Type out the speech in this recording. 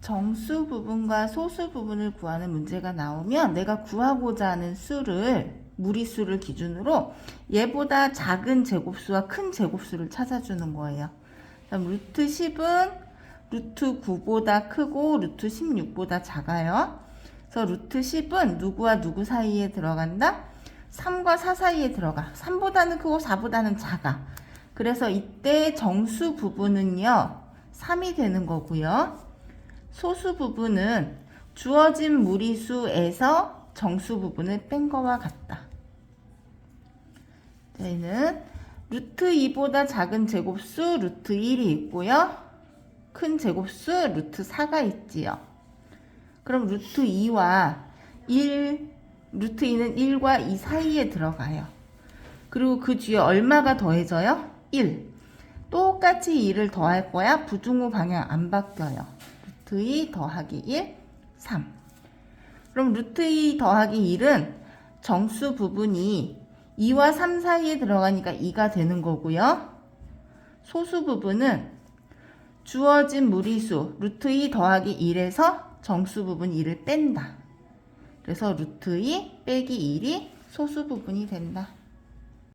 정수 부분과 소수 부분을 구하는 문제가 나오면 내가 구하고자 하는 수를 무리수를 기준으로 얘보다 작은 제곱수와 큰 제곱수를 찾아주는 거예요. 그럼 루트 10은 루트 9보다 크고 루트 16보다 작아요. 그래서 루트 10은 누구와 누구 사이에 들어간다? 3과 4 사이에 들어가. 3보다는 크고 4보다는 작아. 그래서 이때 정수 부분은요, 3이 되는 거고요. 소수 부분은 주어진 무리수에서 정수 부분을 뺀 거와 같다. 저희는 루트 2보다 작은 제곱수 루트 1이 있고요. 큰 제곱수 루트 4가 있지요. 그럼 루트 2와 1, 루트 2는 1과 2 사이에 들어가요. 그리고 그 뒤에 얼마가 더해져요? 1. 똑같이 2를 더할 거야. 부등호 방향 안 바뀌어요. 루트 2 더하기 1, 3. 그럼 루트 2 더하기 1은 정수 부분이 2와 3 사이에 들어가니까 2가 되는 거고요. 소수 부분은 주어진 무리수 루트 2 더하기 1에서 정수 부분 2를 뺀다. 그래서 루트 2 빼기 1이 소수 부분이 된다.